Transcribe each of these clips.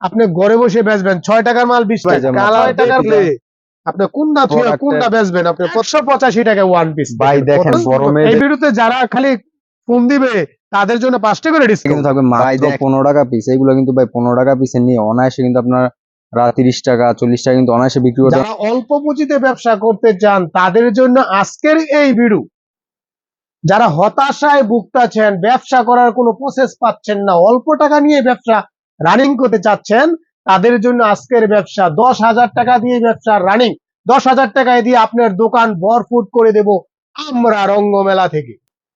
আপনি ঘরে বসে বেচবেন। ছয় টাকার মাল বিশ টাকা। দেখলে। আপনি কোনটা কোনটা বেচবেন? আপনি পাঁচশো পঁচাশি টাকা ওয়ান পিস ভাই দেখেন গরমে এই ভিডিওতে যারা খালি ফোন দিবে তাদের জন্য পাঁচটা করে ডিসকাউন্ট থাকবে মাত্র পনেরো টাকা পিস এইগুলো কিন্তু ভাই পনেরো টাকা পিসে নিয়ে অনায়াসে কিন্তু আপনার তিরিশ টাকা চল্লিশ টাকা কিন্তু অনায়াসে বিক্রি করতে যারা অল্প পুঁজিতে ব্যবসা করতে চান তাদের জন্য আজকের এই ভিডিও যারা হতাশায় ভুগতাছেন ব্যবসা করার কোনো প্রসেস পাচ্ছেন না অল্প টাকা নিয়ে ব্যবসা রানিং করতে চাচ্ছেন, তাদের জন্য আজকের ব্যবসা দশ হাজার টাকা দিয়ে ব্যবসা রানিং দশ হাজার টাকায় দিয়ে আপনার দোকান ভরফুট করে দেব আমরা রঙ্গমেলা থেকে।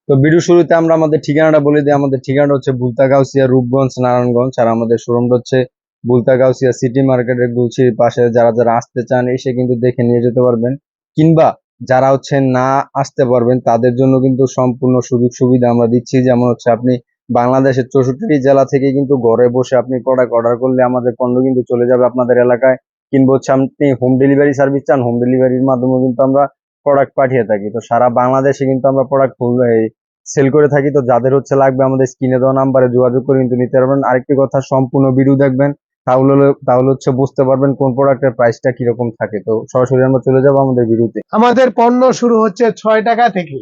তো ভিডিও শুরুতে আমরা আমাদের ঠিকানাটা বলে দিই। আমাদের ঠিকানাটা হচ্ছে বুলতাগাউসিয়া, রূপগঞ্জ, নারায়ণগঞ্জ। আর আমাদের শোরুমটা হচ্ছে বুলতাগাউসিয়া সিটি মার্কেটের গুলছির পাশে। যারা যারা আসতে চান, এসে কিন্তু দেখে নিয়ে যেতে পারবেন। কিংবা যারা হচ্ছে না আসতে পারবেন, তাদের জন্য কিন্তু সম্পূর্ণ সুযোগ সুবিধা আমরা দিচ্ছি। যেমন হচ্ছে আপনি বাংলাদেশের চৌষট্টি জেলা থেকে কিন্তু ঘরে বসে আপনি প্রোডাক্ট অর্ডার করলে আমাদের পণ্য কিন্তু চলে যাবে আপনাদের এলাকায়। কিংবা হচ্ছে আপনি হোম ডেলিভারি সার্ভিস চান হোম ডেলিভারির মাধ্যমে কিন্তু আমরা প্রোডাক্ট পাঠিয়ে থাকি। তো সারা বাংলাদেশে কিন্তু আমরা প্রোডাক্ট সেল করে থাকি। তো যাদের হচ্ছে লাগবে আমাদের স্ক্রিনে দেওয়া নাম্বারে যোগাযোগ করে কিন্তু নিতে পারবেন। আরেকটি কথা, সম্পূর্ণ ভিডিও দেখবেন, তাহলে তাহলে হচ্ছে বুঝতে পারবেন কোন প্রোডাক্টের প্রাইসটা কীরকম থাকে। তো সরাসরি আমরা চলে যাব আমাদের ভিডিওতে আমাদের পণ্য শুরু হচ্ছে ছয় টাকা থেকে।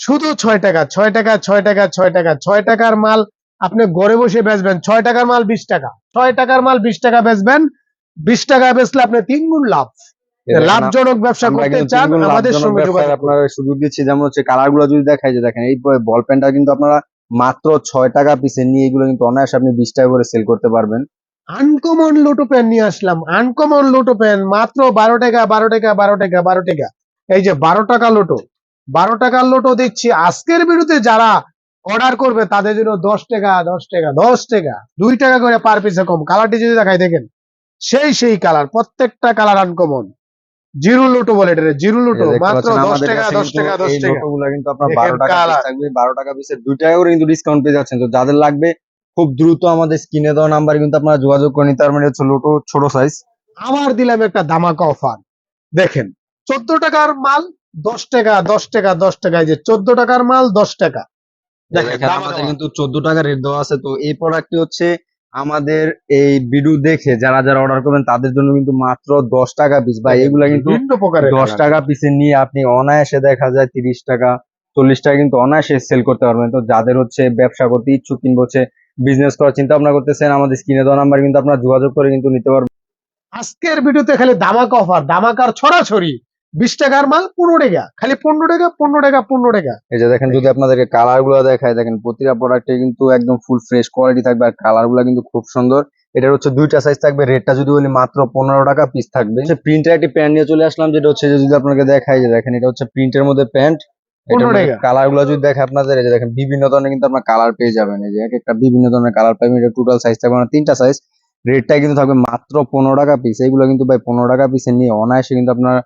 শুধু ছয় টাকা ছয় টাকা ছয় টাকা ছয় টাকা ছয় টাকার মাল আপনি ঘরে বসে বেচবেন। ছয় টাকার মাল বিশ টাকা। ছয় টাকার মাল বিশ টাকা বেচবেন। বিশ টাকা বেচলে আপনি তিন গুণ লাভ। লাভজনক ব্যবসা করতে চান আমাদের সঙ্গে ব্যবসার যোগাযোগ করুন। আপনারা সুযোগ দিচ্ছি। যেমন হচ্ছে যদি দেখাই যে দেখেন এই বল পেনটা কিন্তু আপনারা মাত্র ছয় টাকা পিসে নিয়ে এগুলো কিন্তু অনায়াসে আপনি বিশ টাকা করে সেল করতে পারবেন। আনকমন লোটো পেন নিয়ে আসলাম। আনকমন লোটো পেন মাত্র বারো টাকা বারো টাকা বারো টাকা বারো টাকা। এই যে বারো টাকা লোটো বারো টাকার লোটো দিচ্ছি আজকের বিরুদ্ধে যারা অর্ডার করবে তাদের জন্য দশ টাকা দশ টাকা দশ টাকা দুই টাকা করে পার পিসে কম। কালারটি যদি দেখাই দেখেন। সেই সেই কালার প্রত্যেকটা কালার আনকমন জিরো লোটো বলে এটা জিরো লোটো মাত্র দশ টাকা দশ টাকা দশ টাকা। কিন্তু আপনার বারো টাকা। থাকবে বারো টাকা পিসের দুই টাকা করে কিন্তু ডিসকাউন্ট পেয়ে যাচ্ছেন। তো যাদের লাগবে খুব দ্রুত আমাদের স্ক্রিনে দেওয়া নাম্বার কিন্তু আপনারা যোগাযোগ করে নিতে পারবেন। এটা হচ্ছে লোটো ছোট সাইজ আবার দিলাম একটা দামাকা অফার দেখেন চোদ্দ টাকার মাল দশ টাকা দশ টাকা দশ টাকা যে চোদ্দ টাকার মাল দশ টাকা। আমাদের কিন্তু চোদ্দ টাকা রেট দেওয়া আছে তো এই প্রোডাক্টটি হচ্ছে আমাদের এই ভিডিও দেখে যারা যারা অর্ডার করবেন তাদের জন্য কিন্তু মাত্র দশ টাকা পিস বা এগুলা কিন্তু দশ টাকা পিসে নিয়ে আপনি অনায়াসে দেখা যায় তিরিশ টাকা চল্লিশ টাকা কিন্তু অনায়াসে সেল করতে পারবেন। তো যাদের হচ্ছে ব্যবসা করতে ইচ্ছুক কিংবা হচ্ছে বিজনেস করার চিন্তা ভাবনা করতেছেন আমাদের স্ক্রিনে দেওয়া নাম্বার কিন্তু আপনারা যোগাযোগ করে কিন্তু নিতে পারবেন। আজকের ভিডিওতে খালি ধামাকা অফার ধামাকার ছড়াছড়ি। বিশ টাকার মাল পনেরো টাকা খালি পনেরো টাকা পনেরো টাকা পনেরো টাকা। এই যে দেখেন যদি আপনাদেরকে কালারগুলো দেখায় দেখেন প্রতিটা প্রোডাক্টে কিন্তু একদম ফুল ফ্রেশ কোয়ালিটি থাকবে আর কালারগুলো কিন্তু খুব সুন্দর। এটার হচ্ছে দুইটা সাইজ থাকবে রেটটা যদি বলি মাত্র পনেরো টাকা পিস থাকবে। প্রিন্টের একটি প্যান্ট নিয়ে চলে আসলাম যেটা হচ্ছে যে যদি আপনাকে দেখাই যে দেখেন এটা হচ্ছে প্রিন্টের মধ্যে প্যান্ট 15 কালারগুলো যদি দেখে আপনাদের এই যে দেখেন বিভিন্ন ধরনের কিন্তু আপনার কালার পেয়ে যাবেন। এই যে এক একটা বিভিন্ন ধরনের কালার পাবেন এটা টোটাল সাইজ থাকবে আপনার তিনটা সাইজ রেটটা কিন্তু থাকবে মাত্র পনেরো টাকা পিস এইগুলো কিন্তু ভাই পনেরো টাকা পিসে নিয়ে অনায়াসে কিন্তু আপনার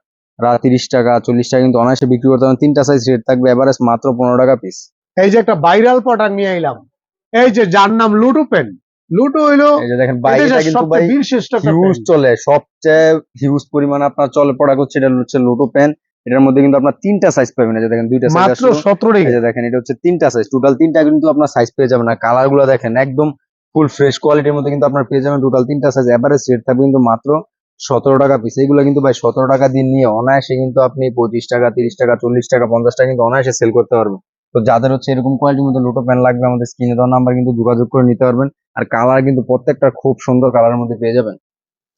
তিরিশ টাকা চল্লিশ টাকা কিন্তু অনায়াসে বিক্রি করতে পারেন তিনটা সাইজ রেট থাকবে এভারেজ মাত্র পনেরো টাকা পিস এই যে একটা ভাইরাল প্রোডাক্ট নিয়ে এলাম। এই যে যার নাম লুটু পেন। লুটু হইল দেখেন কিন্তু ভাই হিউজ চলে সবচেয়ে হিউজ পরিমাণে আপনার চলে প্রোডাক্ট হচ্ছে এটা হচ্ছে লোটো পেন। এটার মধ্যে কিন্তু আপনার তিনটা সাইজ পাবেন এই দেখেন দুইটা সাইজ মাত্র টাকা। দেখেন এটা হচ্ছে তিনটা সাইজ টোটাল তিনটা কিন্তু আপনার সাইজ পেয়ে যাবেন। গুলো দেখেন একদম ফুল ফ্রেশ কোয়ালিটির মধ্যে কিন্তু আপনার পেয়ে যাবেন। টোটাল তিনটা সাইজ এভারেজ রেট থাকবে কিন্তু মাত্র সতেরো টাকা পিস এইগুলো কিন্তু ভাই সতেরো টাকা দিয়ে নিয়ে অনায়াসে কিন্তু আপনি পঁচিশ টাকা, তিরিশ টাকা, চল্লিশ টাকা, পঞ্চাশ টাকা কিন্তু অনায়াসে সেল করতে পারবেন। তো যাদের হচ্ছে এরকম কোয়ালিটির মধ্যে লোটো প্যান লাগবে, আমাদের স্ক্রিনে দেওয়া নাম্বার কিন্তু যোগাযোগ করে নিতে পারবেন। আর কালার কিন্তু প্রত্যেকটা খুব সুন্দর কালারের মধ্যে পেয়ে যাবেন।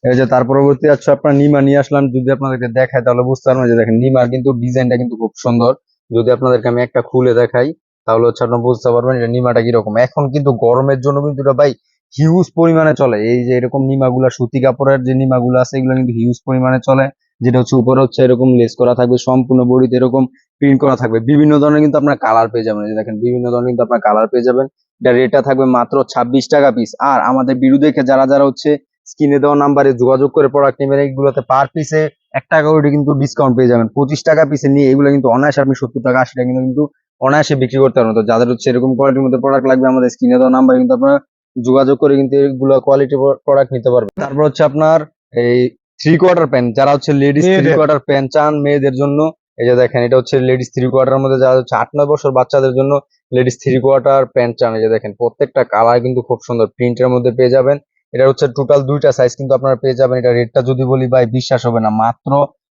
এই যে তার পরবর্তী হচ্ছে আপনার নিমা নিয়ে আসলাম। যদি আপনাদেরকে দেখায় তাহলে বুঝতে পারবেন যে দেখেন নিমার কিন্তু ডিজাইনটা কিন্তু খুব সুন্দর। যদি আপনাদেরকে আমি একটা খুলে দেখাই, তাহলে হচ্ছে আপনারা বুঝতে পারবেন এটা নিমাটা কীরকম। এখন কিন্তু গরমের জন্য কিন্তু ভাই হিউজ পরিমাণে চলে। এই যে এরকম নিমাগুলা, সুতি কাপড়ের যে নিমাগুলো আছে, এগুলো কিন্তু হিউজ পরিমাণে চলে। যেটা হচ্ছে উপরে হচ্ছে এরকম লেস করা থাকবে, সম্পূর্ণ বডিতে এরকম প্রিন্ট করা থাকবে। বিভিন্ন ধরনের কিন্তু আপনার কালার পেয়ে যাবেন। দেখেন, বিভিন্ন ধরনের কিন্তু আপনার কালার পেয়ে যাবেন। এটা রেটটা থাকবে মাত্র ছাব্বিশ টাকা পিস আর আমাদের বিরু দেখে যারা যারা হচ্ছে স্ক্রিনে দেওয়া নাম্বারে যোগাযোগ করে প্রোডাক্ট নেবেন এইগুলোতে পার পিসে এক টাকা করে কিন্তু ডিসকাউন্ট পেয়ে যাবেন। পঁচিশ টাকা পিসে নিয়ে এগুলো কিন্তু অনায়াসে আপনি সত্তর টাকা, আশি টাকা কিন্তু অনায়াসে বিক্রি করতে পারবেন। তো যাদের হচ্ছে এরকম কোয়ালিটির মধ্যে প্রোডাক্ট লাগবে, আমাদের স্ক্রিনে দেওয়া নাম্বারে কিন্তু আপনারা যোগাযোগ করে কিন্তু এগুলো কোয়ালিটি প্রোডাক্ট নিতে পারবেন তারপর হচ্ছে আপনার এই থ্রি কোয়ার্টার প্যান্ট যারা হচ্ছে লেডিস থ্রি কোয়ার্টার প্যান্ট চান মেয়েদের জন্য এই যে দেখেন এটা হচ্ছে লেডিস থ্রি কোয়ার্টার মধ্যে যারা হচ্ছে আট নয় বছর বাচ্চাদের জন্য লেডিস থ্রি কোয়ার্টার প্যান্ট চান এই যে দেখেন প্রত্যেকটা কালার কিন্তু খুব সুন্দর প্রিন্টের মধ্যে পেয়ে যাবেন। এটা হচ্ছে টোটাল দুইটা সাইজ কিন্তু আপনারা পেয়ে যাবেন। এটা রেটটা যদি বলি ভাই বিশ্বাস হবে না মাত্র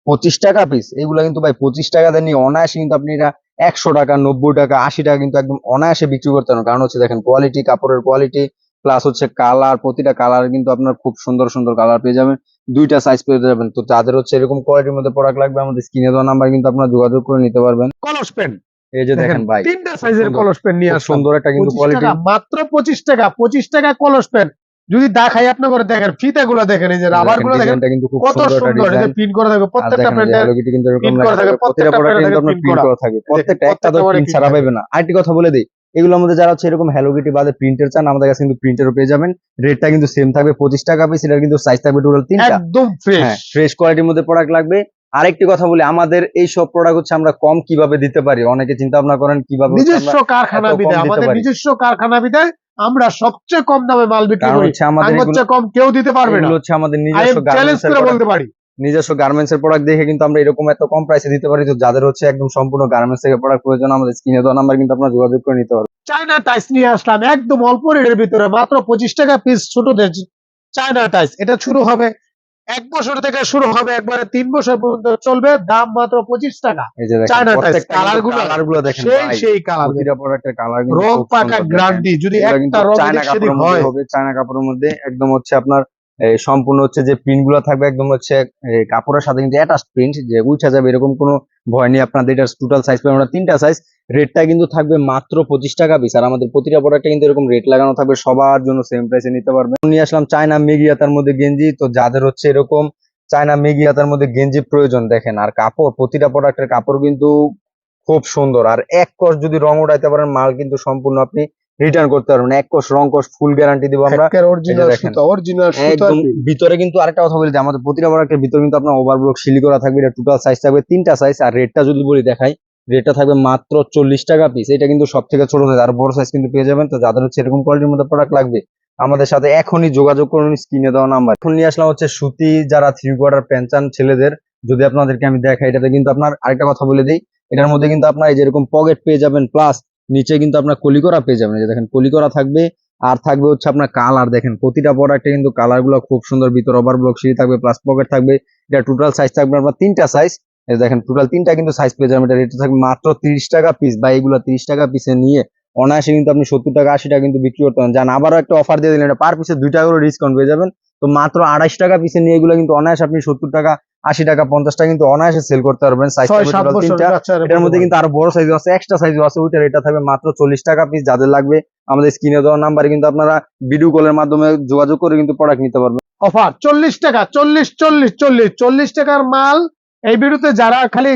পঁচিশ টাকা পিস এগুলো কিন্তু ভাই পঁচিশ টাকা দেন নিয়ে অনায়াসে কিন্তু আপনি এটা একশো টাকা নব্বই টাকা আশি টাকা কিন্তু একদম অনায়াসে বিক্রি করতে পারেন কারণ হচ্ছে দেখেন কোয়ালিটি কাপড়ের কোয়ালিটি প্লাস হচ্ছে কালার প্রতিটা কালার কিন্তু আপনার খুব সুন্দর সুন্দর কালার পেয়ে যাবেন। দুইটা সাইজ পেয়ে যাবেন। তো যাদের হচ্ছে এরকম কোয়ালিটির মধ্যে প্রোডাক্ট লাগবে আমাদের স্ক্রিনে দেওয়া নাম্বার কিন্তু আপনারা যোগাযোগ করে নিতে পারবেন। কলস পেন এই যে দেখেন ভাই তিনটা সাইজের কলস পেন নিয়ে খুব সুন্দর একটা কিন্তু কোয়ালিটি মাত্র পঁচিশ টাকা পঁচিশ টাকা কলস পেন যদি দেখাই আপনার করে দেখেন দেখেন এই যে রাবারগুলো দেখেন কত সুন্দর এই যে করা প্রত্যেকটা কিন্তু এরকম প্রত্যেকটা কিন্তু আপনার করা। প্রত্যেকটা একটা তো ছাড়া পাবে না। আরেকটি কথা বলে দিই এগুলোর মধ্যে যারা হচ্ছে এরকম হ্যালো কিটি বাদে প্রিন্টের চান আমাদের কাছে কিন্তু প্রিন্টেরও পেয়ে যাবেন। রেটটা কিন্তু সেম থাকবে পঁচিশ টাকা পিস এটার কিন্তু সাইজ থাকবে টোটাল তিনটা। একদম ফ্রেশ ফ্রেশ কোয়ালিটির মধ্যে প্রোডাক্ট লাগবে। আরেকটি কথা বলি আমাদের এই সব প্রোডাক্ট হচ্ছে আমরা কম কীভাবে দিতে পারি? অনেকে চিন্তা ভাবনা করেন কীভাবে নিজস্ব কারখানা বিদায় আমাদের নিজস্ব কারখানা বিদায় আমরা সবচেয়ে কম দামে মাল বিক্রি করি। হচ্ছে আমাদের কম কেউ দিতে পারবে না। হচ্ছে আমাদের নিজস্ব চ্যালেঞ্জ করে বলতে পারি। নিজস্ব গার্মেন্টস এর প্রোডাক্ট দেখে কিন্তু আমরা এরকম এত কম প্রাইসে দিতে পারি তো যাদের হচ্ছে একদম সম্পূর্ণ গার্মেন্টস থেকে প্রোডাক্ট প্রয়োজন আমাদের স্ক্রিনে দেওয়া নাম্বার কিন্তু আপনারা যোগাযোগ করে নিতে পারবেন। চায়না টাইস নিয়ে আসলাম একদম অল্প রেটের ভিতরে মাত্র পঁচিশ টাকা পিস ছোটদের চায়না টাইস এটা শুরু হবে এক বছর থেকে শুরু হবে একবারে তিন বছর পর্যন্ত চলবে দাম মাত্র পঁচিশ টাকা। চায়না টাইস কালারগুলো কালারগুলো দেখেন সেই সেই কালার প্রোডাক্টের কালার রং পাকা গ্যারান্টি যদি একটা রং চায়না কাপড়ের মধ্যে হয়। হবে চায়না কাপড়ের মধ্যে একদম হচ্ছে আপনার সম্পূর্ণ হচ্ছে যে প্রিন্টগুলো থাকবে, একদম হচ্ছে কাপড়ের সাথে কিন্তু অ্যাটাচ প্রিন্ট যে উঠা যাবে, এরকম কোনো ভয় নেই আপনাদের এটা টোটাল সাইজ পাবেন আমরা তিনটা সাইজ রেটটা কিন্তু থাকবে মাত্র পঁচিশ টাকা পিস আর আমাদের প্রতিটা প্রোডাক্টে কিন্তু এরকম রেট লাগানো থাকবে, সবার জন্য সেম প্রাইসে নিতে পারবেন। নিয়ে আসলাম চায়না মেগিয়াতার মধ্যে গেঞ্জি, তো যাদের হচ্ছে এরকম চায়না মেগিয়াতার মধ্যে গেঞ্জি প্রয়োজন, দেখেন, আর কাপড়, প্রতিটা প্রোডাক্টের কাপড় কিন্তু খুব সুন্দর, আর এক কষ যদি রং উঠাইতে পারেন, মাল কিন্তু সম্পূর্ণ আপনি রিটার্ন করতে পারবেন এক কষ রং কোষ ফুল গ্যারান্টি দিব আমরা। অরিজিনাল ভিতরে কিন্তু আরেকটা কথা বলি যে আমাদের প্রতিটা প্রোডাক্টের ভিতরে কিন্তু আপনার ওভারব্লক সিলি করা থাকবে এটা টোটাল সাইজ থাকবে তিনটা সাইজ আর রেটটা যদি বলি দেখাই রেটটা থাকবে মাত্র চল্লিশ টাকা পিস এটা কিন্তু সব থেকে ছোট সাইজ আর বড় সাইজ কিন্তু পেয়ে যাবেন। তো যাদের হচ্ছে এরকম কোয়ালিটির মধ্যে প্রোডাক্ট লাগবে আমাদের সাথে এখনই যোগাযোগ করুন স্ক্রিনে দেওয়া নাম্বার এখন নিয়ে আসলাম হচ্ছে সুতি যারা থ্রি কোয়ার্টার প্যান্ট চান ছেলেদের। যদি আপনাদেরকে আমি দেখাই এটাতে কিন্তু আপনার আরেকটা কথা বলে দিই। এটার মধ্যে কিন্তু আপনার এই যেরকম পকেট পেয়ে যাবেন প্লাস নিচে কিন্তু আপনার কলিকরা পেয়ে যাবেন। যে দেখেন, কলিকরা থাকবে, আর থাকবে হচ্ছে আপনার কালার। দেখেন, প্রতিটা প্রোডাক্টে কিন্তু কালারগুলো খুব সুন্দর। ভিতর ওভার ব্লক সিঁড়ি থাকবে প্লাস পকেট থাকবে। এটা টোটাল সাইজ থাকবে আপনার তিনটা সাইজ দেখেন টোটাল তিনটা কিন্তু সাইজ পেয়ে যাবেন। এটা রেট থাকবে মাত্র তিরিশ টাকা পিস বা এগুলো তিরিশ টাকা পিসে নিয়ে অনায়াসে কিন্তু আপনি সত্তর টাকা, আশি টাকা কিন্তু বিক্রি করতে পারেন। যান, আবারও একটা অফার দিয়ে দিলেন, এটা পার পিসে দুই টাকা করে ডিসকাউন্ট পেয়ে যাবেন। তো মাত্র আড়াইশ টাকা পিসে নিয়ে এগুলো কিন্তু অনায়াসে আপনি সত্তর টাকা আশি টাকা পঞ্চাশ টাকা কিন্তু অনায়াসে সেল করতে পারবেন। সাইজ এটার মধ্যে কিন্তু আরও বড় সাইজ আছে এক্সট্রা সাইজ আছে। ওইটার এটা থাকবে মাত্র চল্লিশ টাকা পিস যাদের লাগবে আমাদের স্ক্রিনে দেওয়া নাম্বারে কিন্তু আপনারা ভিডিও কলের মাধ্যমে যোগাযোগ করে কিন্তু প্রোডাক্ট নিতে পারবেন। অফার চল্লিশ টাকা চল্লিশ চল্লিশ চল্লিশ চল্লিশ টাকার মাল এই ভিডিওতে যারা খালি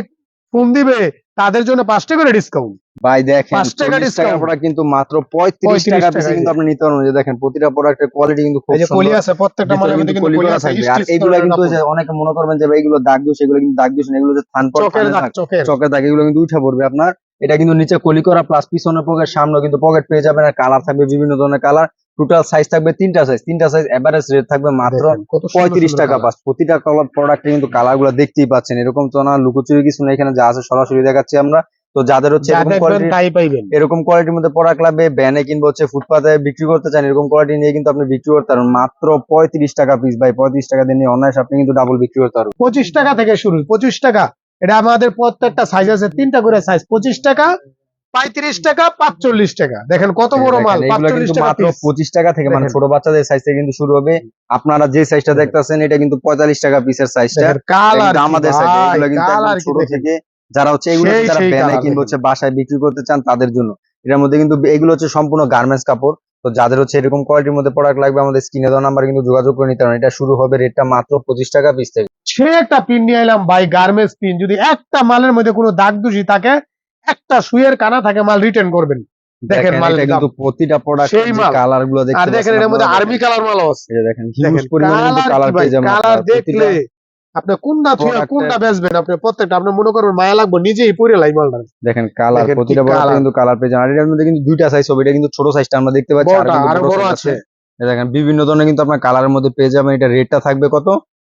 ফোন দিবে তাদের জন্য পাঁচ টাকা করে ডিসকাউন্ট ভাই দেখেন পাঁচ টাকা টাকার প্রোডাক্ট কিন্তু মাত্র পঁয়ত্রিশ 35 টাকা পিসে কিন্তু আপনি নিতে পারবেন। দেখেন প্রতিটা প্রোডাক্টের কোয়ালিটি কিন্তু খুব এই যে সুন্দর। কলি আছে প্রত্যেকটা মালের মধ্যে কিন্তু কলি আছে থাকবে। আর এগুলো করা কিন্তু অনেকে মনে করবেন যে ভাই এগুলো দাগ দিও সেগুলো কিন্তু দাগ না এগুলো যে থান চোখের দাগ চকের দাগ এগুলো কিন্তু উঠে পড়বে আপনার। এটা কিন্তু নিচে কলি করা প্লাস পিছনের পকেট সামনে কিন্তু পকেট পেয়ে যাবেন। আর কালার থাকবে বিভিন্ন ধরনের কালার টোটাল সাইজ থাকবে তিনটা সাইজ তিনটা সাইজ এভারেজ রেট থাকবে মাত্র পঁয়ত্রিশ টাকা পাস। প্রতিটা কালার প্রোডাক্টে কিন্তু কালারগুলো দেখতেই পাচ্ছেন এরকম তো না লুকোচুরি কিছু না এখানে যা আছে সরাসরি দেখাচ্ছি আমরা। তো যাদের হচ্ছে এরকম কোয়ালিটির মধ্যে প্রোডাক্ট লাগবে ব্যানে কিংবা হচ্ছে ফুটপাতে বিক্রি করতে চান এরকম কোয়ালিটি নিয়ে কিন্তু আপনি বিক্রি করতে পারেন মাত্র পঁয়ত্রিশ টাকা পিস ভাই পঁয়ত্রিশ টাকা দিয়ে নিয়ে অনায়াস আপনি কিন্তু ডাবল বিক্রি করতে পারবেন। পঁচিশ টাকা থেকে শুরু পঁচিশ টাকা। এটা আমাদের প্রত্যেকটা সাইজ আছে তিনটা করে সাইজ পঁচিশ টাকা পঁয়ত্রিশ টাকা পাঁচচল্লিশ টাকা। দেখেন কত বড় মাল মাত্র পঁচিশ টাকা থেকে মানে ছোট বাচ্চাদের সাইজ থেকে কিন্তু শুরু হবে। আপনারা যে সাইজটা দেখতেছেন এটা কিন্তু পঁয়তাল্লিশ টাকা পিসের সাইজটা আমাদের ছোট থেকে যারা হচ্ছে এগুলো যারা ব্যানে কিংবা হচ্ছে বাসায় বিক্রি করতে চান তাদের জন্য। এটার মধ্যে কিন্তু এগুলো হচ্ছে সম্পূর্ণ গার্মেন্টস কাপড়। তো যাদের হচ্ছে এরকম কোয়ালিটির মধ্যে প্রোডাক্ট লাগবে আমাদের স্ক্রিনে দেওয়া নাম্বার কিন্তু যোগাযোগ করে নিতে পারেন। এটা শুরু হবে রেটটা মাত্র পঁচিশ টাকা পিস থেকে। সে একটা পিন নিয়ে এলাম ভাই গার্মেন্টস পিন যদি একটা মালের মধ্যে কোনো দাগ দুষি থাকে একটা সুইয়ের কানা থাকে মাল রিটার্ন করবেন। দেখেন দেখেন এটা কিন্তু প্রতিটা প্রোডাক্ট সেই মাল। কালারগুলো আর দেখেন এর মধ্যে আর্মি কালার মালও আছে। এটা দেখেন হিউজ পরিমাণে কিন্তু কালার কালার পেয়ে যাবেন কালার দেখলে আপনি কোনটা থুয়ে কোনটা এর- বেচবেন? আপনি প্রত্যেকটা আপনি মনে করবেন মায়া লাগবে নিজেই পরে লাই মালটা। দেখেন কালার প্রতিটা colour। কিন্তু কালার পেয়ে যাবেন। আর এটার মধ্যে কিন্তু দুইটা সাইজ হবে এটা কিন্তু ছোট সাইজটা আমরা দেখতে পাচ্ছি কিন্তু বড় আছে। দেখেন বিভিন্ন ধরনের কিন্তু আপনার কালারের মধ্যে পেয়ে যাবেন। এটা রেটটা থাকবে কত?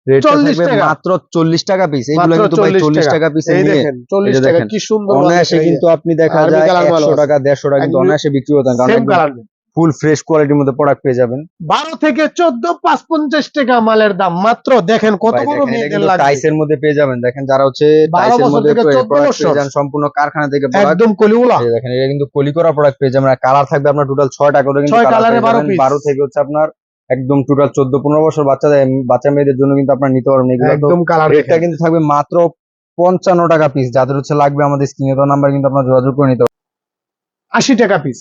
রেটটা 40 থাকবে টাকা। মাত্র চল্লিশ টাকা পিস এইগুলো কিন্তু চল্লিশ টাকা। পিসে চল্লিশ টাকা কি সুন্দর অনায়াসে কিন্তু আপনি দেখা Army যায় একশো টাকা দেড়শো টাকা কিন্তু অনায়াসে বিক্রি ফুল ফ্রেশ কোয়ালিটির মধ্যে প্রোডাক্ট পেয়ে যাবেন। বারো থেকে চোদ্দ পাঁচ পঞ্চাশ টাকা মালের দাম। মাত্র দেখেন কত বড় টাইসের মধ্যে পেয়ে যাবেন। দেখেন যারা হচ্ছে টাইসের মধ্যে সম্পূর্ণ কারখানা থেকে একদম কলিগুলা। দেখেন এটা কিন্তু কলি করা প্রোডাক্ট পেয়ে যাবেন। কালার থাকবে আপনার টোটাল ছয়টা করে কিন্তু ছয় কালার colour এ পেয়ে 12 যাবেন। piece। বারো থেকে হচ্ছে আপনার একদম টোটাল চোদ্দ পনেরো বছর বাচ্চাদের বাচ্চা মেয়েদের জন্য কিন্তু আপনার নিতে পারবেন। একদম কালার রেটটা কিন্তু থাকবে মাত্র পঞ্চান্ন টাকা পিস যাদের হচ্ছে লাগবে আমাদের স্ক্রিনে দেওয়া নাম্বার কিন্তু আপনার যোগাযোগ করে নিতে আশি টাকা পিস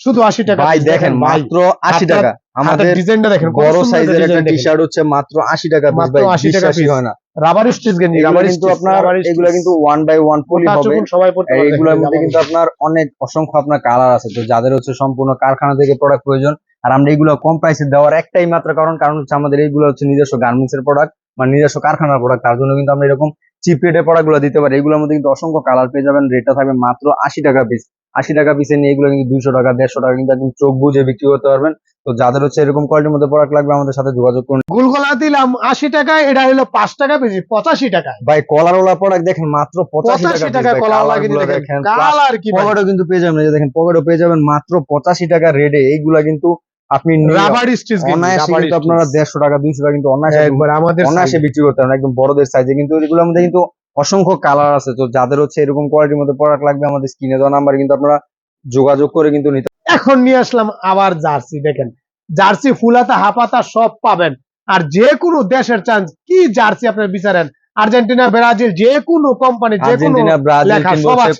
শুধু আশি টাকা ভাই দেখেন মাত্র আশি টাকা। আমাদের ডিজাইনটা দেখেন বড় সাইজের একটা টি শার্ট হচ্ছে মাত্র আশি টাকা পিস ভাই। 80 টাকা piece। হয় না। রাবার স্টিচ গেঞ্জি রাবার কিন্তু আপনার এগুলো কিন্তু ওয়ান বাই ওয়ান পলি হবে। সবাই পড়তে পারবে, মধ্যে কিন্তু আপনার অনেক অসংখ্য আপনার কালার আছে। তো যাদের হচ্ছে সম্পূর্ণ কারখানা থেকে প্রোডাক্ট প্রয়োজন আর আমরা এগুলো কম প্রাইসে দেওয়ার একটাই মাত্র কারণ কারণ হচ্ছে আমাদের এইগুলো হচ্ছে নিজস্ব গার্মেন্টস এর প্রোডাক্ট বা নিজস্ব কারখানার প্রোডাক্ট তার জন্য কিন্তু আমরা এরকম চিপ রেটের প্রোডাক্টগুলো দিতে পারি। এগুলোর মধ্যে কিন্তু অসংখ্য কালার পেয়ে যাবেন। রেটটা থাকবে মাত্র আশি টাকা পিস আশি টাকা পিসে নিয়ে এগুলো কিন্তু দুইশো টাকা দেড়শো টাকা কিন্তু একদম চোখ বুঝে বিক্রি করতে পারবেন। তো যাদের হচ্ছে এরকম কোয়ালিটির মধ্যে প্রোডাক্ট লাগবে আমাদের সাথে যোগাযোগ করুন। গুলগোলা দিলাম আশি টাকায় এটা হলো পাঁচ টাকা বেশি পঁচাশি টাকায়। ভাই কলার ওলা প্রোডাক্ট দেখেন মাত্র পঁচাশি টাকা টাকা কলা দেখেন দেখেন কালার কি? পকেটও কিন্তু পেয়ে যাবেন। দেখেন পকেটও পেয়ে যাবেন মাত্র পঁচাশি টাকা রেডে এইগুলা কিন্তু আপনি রাবার স্টিচ কিন্তু আপনারা দেড়শো টাকা দুইশো টাকা কিন্তু অনায়াসে একবার আমাদের অনায়াসে বিক্রি করতে পারেন একদম বড়দের সাইজে কিন্তু এগুলোর মধ্যে কিন্তু অসংখ্য কালার আছে। তো যাদের হচ্ছে এরকম কোয়ালিটির মধ্যে প্রোডাক্ট লাগবে আমাদের স্ক্রিনে দেওয়া নাম্বার কিন্তু আপনারা যোগাযোগ করে কিন্তু নিতে এখন নিয়ে আসলাম আবার জার্সি দেখেন। জার্সি ফুলাতা হাফাতা সব পাবেন। আর যে কোনো দেশের চান্স কি জার্সি আপনার বিচারেন? আর্জেন্টিনা ব্রাজিল যে কোনো কোম্পানি যে কোনো ব্রাজিল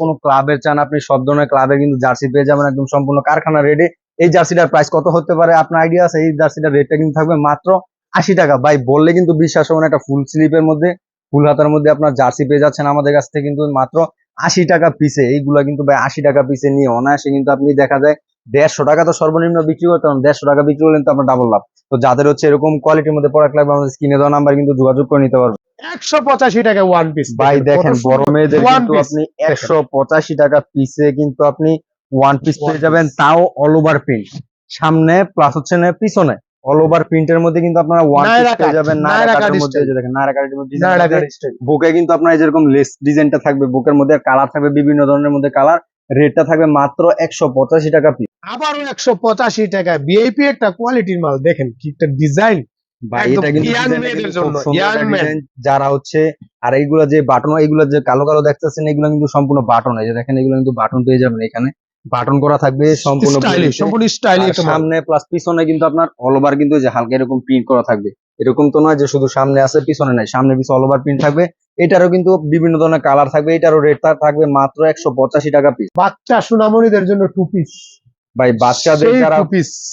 কোনো ক্লাবের চান আপনি সব ধরনের ক্লাবে কিন্তু জার্সি পেয়ে যাবেন একদম সম্পূর্ণ কারখানা রেডে এই জার্সিটার প্রাইস কত হতে পারে? আপনার আইডিয়া আছে? এই জার্সিটার রেটটা কিন্তু থাকবে মাত্র আশি টাকা। ভাই বললে কিন্তু বিশ্বাস হবে একটা ফুল স্লিপের মধ্যে ফুল হাতার মধ্যে আপনার জার্সি পেয়ে যাচ্ছেন আমাদের কাছ থেকে কিন্তু মাত্র আশি টাকা পিসে এইগুলা কিন্তু ভাই আশি টাকা পিসে নিয়ে অনায়াসে কিন্তু আপনি দেখা যায় দেড়শো টাকা তো সর্বনিম্ন বিক্রি করতে পারেন দেড়শো টাকা বিক্রি করলেন তো আপনার ডাবল লাভ। তো যাদের হচ্ছে এরকম কোয়ালিটির মধ্যে প্রোডাক্ট লাগবে আমাদের স্ক্রিনে দেওয়া নাম্বার কিন্তু যোগাযোগ করে নিতে পারবেন। একশো পঁচাশি টাকা ওয়ান পিস ভাই দেখেন বড় মেয়েদের কিন্তু আপনি একশো পঁচাশি টাকা পিসে কিন্তু আপনি ওয়ান পিস পেয়ে যাবেন তাও অল ওভার প্রিন্ট সামনে প্লাস হচ্ছে না পিছনে অল ওভার প্রিন্টের মধ্যে কিন্তু আপনারা ওয়ান পিস পেয়ে যাবেন নায়রা কাটের মধ্যে যে দেখেন নায়রা কাটের মধ্যে নায়রা বুকে কিন্তু আপনার যেরকম লেস ডিজাইনটা থাকবে বুকের মধ্যে কালার থাকবে বিভিন্ন ধরনের মধ্যে কালার রেটটা থাকবে মাত্র একশো পঁচাশি টাকা পিস আবারও একশো পঁচাশি টাকা বিআইপি একটা কোয়ালিটির মাল দেখেন কি একটা ডিজাইন ভাই এটা কিন্তু। যারা হচ্ছে আর এইগুলো যে বাটন এইগুলো যে কালো কালো দেখতেছেন এগুলো কিন্তু সম্পূর্ণ বাটন এই যে দেখেন এগুলো কিন্তু বাটন পেয়ে যাবেন এখানে। বাটন করা থাকবে সম্পূর্ণ। সম্পূর্ণ স্টাইলিশ সামনে প্লাস পিছনে কিন্তু আপনার অল ওভার কিন্তু যে হালকা এরকম প্রিন্ট করা থাকবে। এরকম তো নয় যে শুধু সামনে আছে পিছনে নাই। সামনে পিছনে অল ওভার প্রিন্ট থাকবে। এটারও কিন্তু বিভিন্ন ধরনের কালার থাকবে। এটারও রেটটা থাকবে মাত্র একশো পঁচাশি টাকা পিস বাচ্চা সুনামণিদের জন্য টু পিস ভাই বাচ্চাদের যারা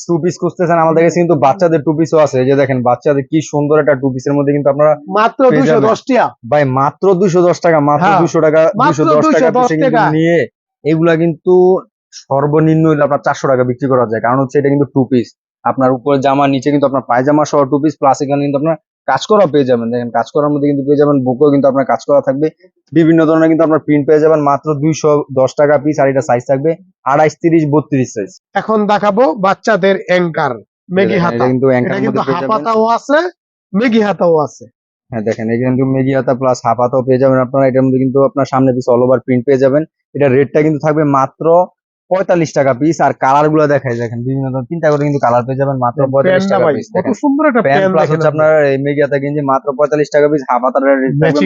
টু পিস খুঁজতেছেন আমাদের কাছে কিন্তু বাচ্চাদের টু পিসও আছে। এই যে দেখেন বাচ্চাদের কি সুন্দর একটা টু পিসের মধ্যে কিন্তু আপনারা মাত্র দুশো। দশ টাকা। ভাই মাত্র দুশো দশ টাকা মাত্র হ্যাঁ, দুশো টাকা দুশো দশ 210 টাকা। নিয়ে এগুলা কিন্তু সর্বনিম্ন আপনার চারশো টাকা বিক্রি করা যায়। কারণ হচ্ছে এটা কিন্তু টু পিস আপনার উপরে জামা নিচে কিন্তু আপনার পায়জামা সহ টু পিস প্লাস এখানে কিন্তু আপনার কাজ করা পেয়ে যাবেন। দেখেন কাজ করার মধ্যে কিন্তু পেয়ে যাবেন বুকেও কিন্তু আপনার কাজ করা থাকবে। বিভিন্ন ধরনের কিন্তু আপনার প্রিন্ট পেয়ে যাবেন মাত্র দুইশো দশ টাকা পিস আর এটা সাইজ থাকবে আড়াইশ তিরিশ বত্রিশ সাইজ এখন দেখাবো বাচ্চাদের অ্যাঙ্কার মেগি হাতা। কিন্তু অ্যাঙ্কার কিন্তু মধ্যে হাফাতাও আছে মেগি হাতাও আছে। হ্যাঁ দেখেন এখানে কিন্তু মেগি হাতা প্লাস হাফাতাও পেয়ে যাবেন আপনারা। এটার মধ্যে কিন্তু আপনার সামনে পিস অল ওভার প্রিন্ট পেয়ে যাবেন। এটা রেটটা কিন্তু থাকবে মাত্র পঁয়তাল্লিশ টাকা পিস আর কালারগুলো দেখাই দেখেন বিভিন্ন ধরনের তিনটা করে কিন্তু কালার পেয়ে যাবেন মাত্র পঁয়তাল্লিশ টাকা পিস কত সুন্দর একটা প্যান্ট প্লাস হচ্ছে আপনার এই মেগি হাতা গেঞ্জি মাত্র পঁয়তাল্লিশ টাকা পিস হাফ হাতার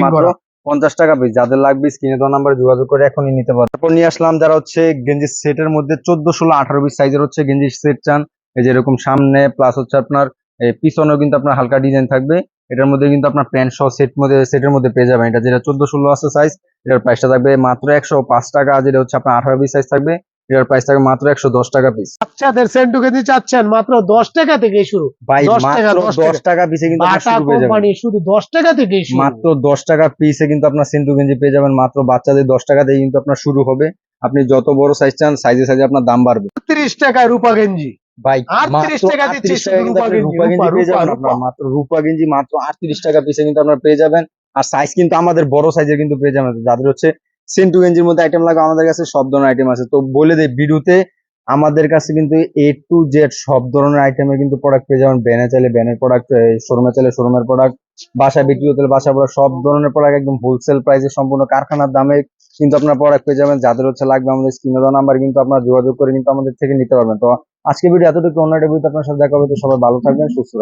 মাত্র পঞ্চাশ টাকা পিস যাদের লাগবে স্ক্রিনে দেওয়া নাম্বারে যোগাযোগ করে এখনই নিতে পারবেন তারপর নিয়ে আসলাম যারা হচ্ছে গেঞ্জির সেটের মধ্যে চোদ্দ ষোলো আঠারো পিস সাইজের হচ্ছে গেঞ্জির সেট চান এই যে এরকম সামনে প্লাস হচ্ছে আপনার এই পিছনেও কিন্তু আপনার হালকা ডিজাইন থাকবে। এটার মধ্যে কিন্তু আপনার প্যান্ট সহ সেট মধ্যে সেটের মধ্যে পেয়ে যাবেন। এটা যেটা চোদ্দ ষোলো আছে সাইজ এটার প্রাইসটা থাকবে মাত্র একশো পাঁচ টাকা। যেটা হচ্ছে আপনার আঠারো পিস সাইজ থাকবে এটার প্রাইস থাকবে মাত্র একশো দশ টাকা পিস বাচ্চাদের সেন্টু কেজি চাচ্ছেন মাত্র দশ টাকা থেকে শুরু। 10 টাকা, দশ টাকা। পিসে কিন্তু শুধু দশ টাকা থেকে মাত্র দশ টাকা পিসে কিন্তু আপনার সেন্টু গেঞ্জি পেয়ে যাবেন মাত্র বাচ্চাদের দশ টাকা দিয়ে কিন্তু আপনার শুরু হবে। আপনি যত বড় সাইজ চান সাইজে সাইজে আপনার দাম বাড়বে। তিরিশ টাকায় রূপা গেঞ্জি। ভাই 38 মাত্র টাকা দিচ্ছি 38 টাকা কিন্তু রূপা গেঞ্জি, গেঞ্জি মাত্র রূপা গেঞ্জি মাত্র আটত্রিশ টাকা পিসে কিন্তু আপনার পেয়ে যাবেন। আর সাইজ কিন্তু আমাদের বড় সাইজের কিন্তু পেয়ে যাবেন। যাদের হচ্ছে সেন্টু গেঞ্জির মধ্যে আইটেম লাগবে আমাদের কাছে, সব ধরনের আইটেম আছে। তো বলে দেই, ভিডিওতে আমাদের কাছে কিন্তু এ টু জেড সব ধরনের আইটেমের কিন্তু প্রোডাক্ট পেয়ে যাবেন। ব্যানে চাইলে ব্যানের প্রোডাক্ট শোরুমে চাইলে শোরুমের প্রোডাক্ট বাসা বিক্রি হতে বাসা প্রোডাক্ট সব ধরনের প্রোডাক্ট একদম হোলসেল প্রাইসে সম্পূর্ণ কারখানার দামে কিন্তু আপনার প্রোডাক্ট পেয়ে যাবেন। যাদের হচ্ছে লাগবে আমাদের স্ক্রিনে দেওয়া নাম্বার কিন্তু আপনারা যোগাযোগ করে কিন্তু আমাদের থেকে নিতে পারবেন। তো আজকে ভিডিও এতটুকু, অন্য একটা ভিডিওতে আপনার সাথে দেখা হবে। তো সবাই ভালো থাকবেন, সুস্থ